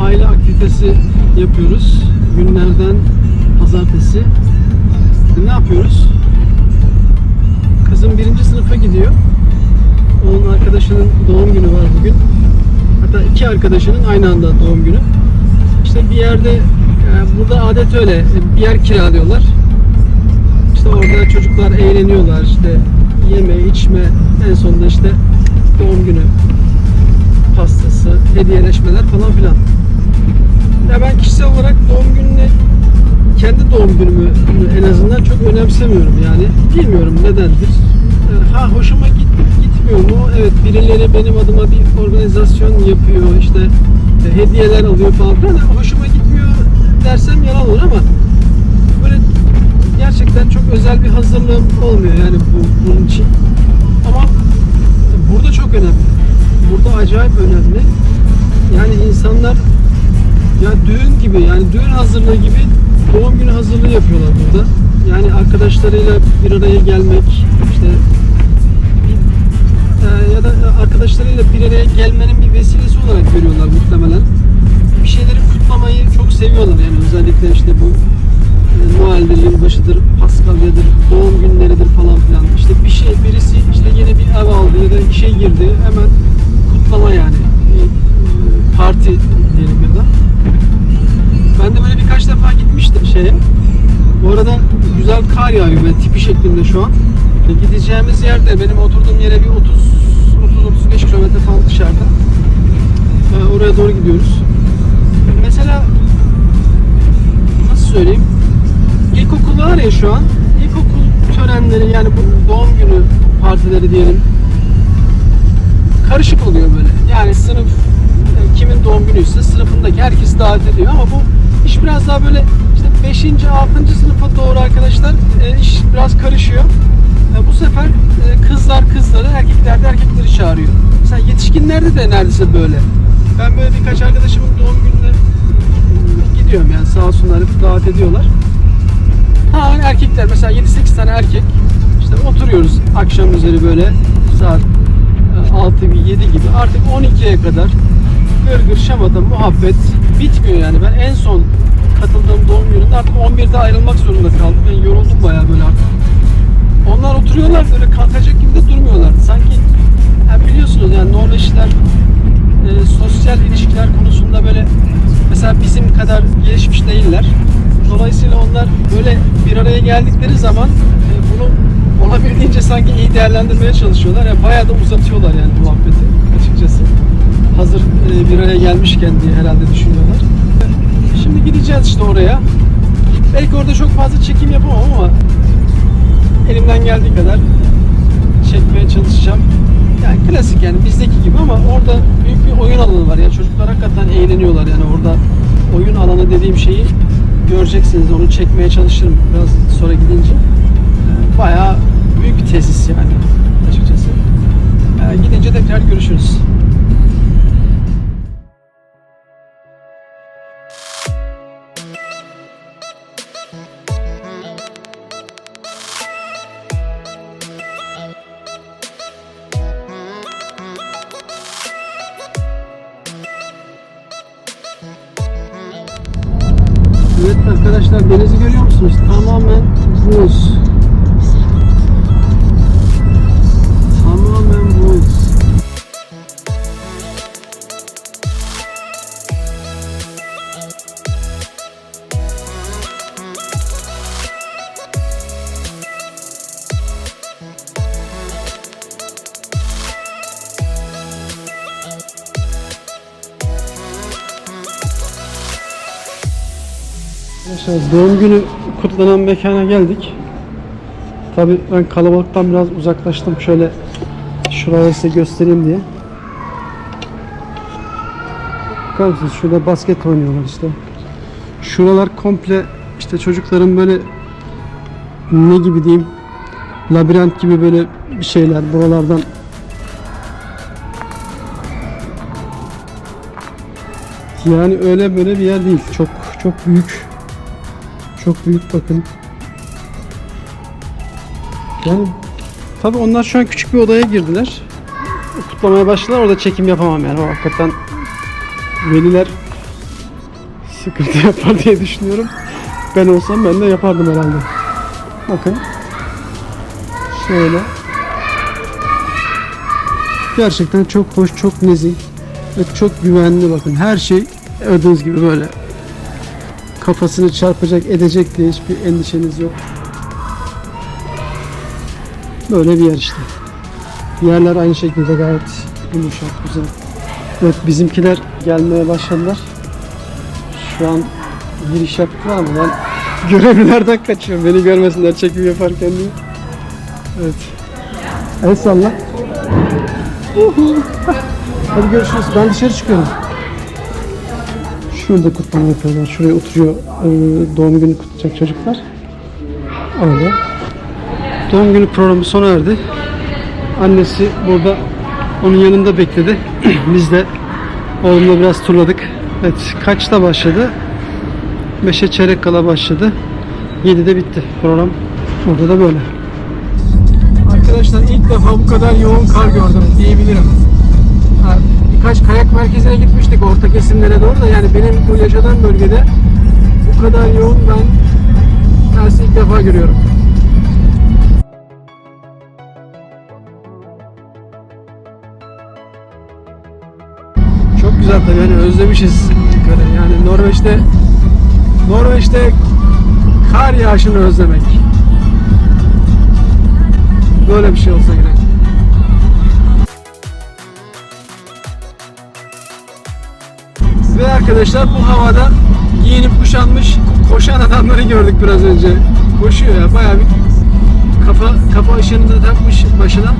aile aktivitesi yapıyoruz. Günlerden pazartesi. Ne yapıyoruz? Kızım birinci sınıfa gidiyor. Onun arkadaşının doğum günü var bugün. Hatta iki arkadaşının aynı anda doğum günü. İşte bir yerde, yani burada adet öyle, bir yer kiralıyorlar. İşte orada çocuklar eğleniyorlar, işte yeme, içme, en sonunda işte doğum günü pastası, hediyeleşmeler falan filan. Ya ben kişisel olarak doğum gününü kendi doğum günümü en azından çok önemsemiyorum yani. Bilmiyorum nedendir. Ee, Ha hoşuma git, gitmiyor mu? Evet birileri benim adıma bir organizasyon yapıyor işte e, hediyeler alıyor falan filan. Ha, Hoşuma gitmiyor dersem yalan olur ama böyle gerçekten çok özel bir hazırlığım olmuyor yani bu, bunun için. Ama burada çok önemli. Burada acayip önemli. Yani insanlar ya düğün gibi yani düğün hazırlığı gibi doğum günü hazırlığı yapıyorlar burada. Yani arkadaşlarıyla bir araya gelmek işte e, ya da arkadaşlarıyla bir araya gelmenin bir vesilesi olarak görüyorlar muhtemelen. Bir şeyleri kutlamayı çok seviyorlar yani özellikle işte bu e, Noel'dir, yılbaşıdır, Paskalya'dır, doğum günleridir falan filan. İşte bir şey, birisi işte yeni bir ev aldı ya da işe girdi. Hemen kutlama yani. Birkaç defa gitmiştim şeye. Bu arada güzel kar yağıyor böyle tipi şeklinde şu an. E, gideceğimiz yerde benim oturduğum yere bir 30 30-35 kilometre falan dışarıda. E, oraya doğru gidiyoruz. Mesela nasıl söyleyeyim? İlkokul var ya şu an. İlkokul törenleri yani bu doğum günü partileri diyelim. Karışık oluyor böyle. Yani sınıf e, kimin doğum günüyse sınıfındaki herkes davet ediyor ama bu iş biraz daha böyle işte 5. 6. sınıfa doğru arkadaşlar e, iş biraz karışıyor. E, bu sefer e, kızlar kızları, erkekler de erkekleri çağırıyor. Mesela yetişkinlerde de neredeyse böyle. Ben böyle birkaç arkadaşımın doğum gününe gidiyorum yani sağ olsunlar hep davet ediyorlar. Ha erkekler mesela 7-8 tane erkek işte oturuyoruz akşam üzeri böyle saat e, 6 gibi 7 gibi artık 12'ye kadar gır gır şamata muhabbet bitmiyor yani ben en son katıldığım doğum gününde artık 11'de ayrılmak zorunda kaldım ben yoruldum bayağı böyle artık onlar oturuyorlar böyle kalkacak gibi de durmuyorlardı sanki ha biliyorsunuz yani Norveçliler e, sosyal ilişkiler konusunda böyle mesela bizim kadar gelişmiş değiller. Dolayısıyla onlar böyle bir araya geldikleri zaman e, bunu olabildiğince sanki iyi değerlendirmeye çalışıyorlar. Yani bayağı da uzatıyorlar yani muhabbeti açıkçası. Hazır e, bir araya gelmişken diye herhalde düşünüyorlar. Şimdi gideceğiz işte oraya. Belki orada çok fazla çekim yapamam ama elimden geldiği kadar çekmeye çalışacağım. Yani klasik yani bizdeki gibi ama orada büyük bir oyun alanı var ya. Çocuklar hakikaten eğleniyorlar yani orada oyun alanı dediğim şeyi göreceksiniz. Onu çekmeye çalışırım biraz sonra gidince. Ee, Bayağı büyük bir tesis yani açıkçası. Ee, Gidince tekrar görüşürüz. Arkadaşlar denizi görüyor musunuz? Tamamen buz. Arkadaşlar doğum günü kutlanan mekana geldik. Tabi ben kalabalıktan biraz uzaklaştım. Şöyle şurayı size göstereyim diye. Bakar mısınız? Şurada basket oynuyorlar işte. Şuralar komple işte çocukların böyle ne gibi diyeyim labirent gibi böyle bir şeyler buralardan yani öyle böyle bir yer değil. Çok çok büyük. Çok büyük bakın. Yani tabi onlar şu an küçük bir odaya girdiler. Kutlamaya başladılar. Orada çekim yapamam yani. O hakikaten veliler sıkıntı yapar diye düşünüyorum. Ben olsam ben de yapardım herhalde. Bakın. Şöyle. Gerçekten çok hoş, çok nezih ve çok güvenli bakın. Her şey gördüğünüz gibi böyle. Kafasını çarpacak, edecek diye hiçbir endişeniz yok. Böyle bir yer işte. Yerler aynı şekilde gayet yumuşak, güzel. Evet bizimkiler gelmeye başladılar. Şu an giriş yaptılar ama ben görevlilerden kaçıyorum. Beni görmesinler çekim yaparken diye. Evet. El. Hadi görüşürüz. Ben dışarı çıkıyorum. Şurada kutlama yapıyorlar. Şuraya oturuyor. ee, doğum günü kutlayacak çocuklar. Öyle. Doğum günü programı sona erdi. Annesi burada onun yanında bekledi. Biz de oğlumla biraz turladık. Evet kaçta başladı? 5'e çeyrek kala başladı. 7'de bitti program. Burada da böyle. Arkadaşlar ilk defa bu kadar yoğun kar gördüm diyebilirim. Birkaç kayak merkezine gitmiştik orta kesimlere doğru da yani benim bu yaşadığım bölgede bu kadar yoğun ben tersi ilk defa görüyorum. Çok güzel tabii yani özlemişiz karı. Yani Norveç'te Norveç'te kar yağışını özlemek. Böyle bir şey olsa gerek. Ve arkadaşlar bu havada giyinip kuşanmış koşan adamları gördük biraz önce. Koşuyor ya bayağı bir kafa kafa ışığını da takmış başına.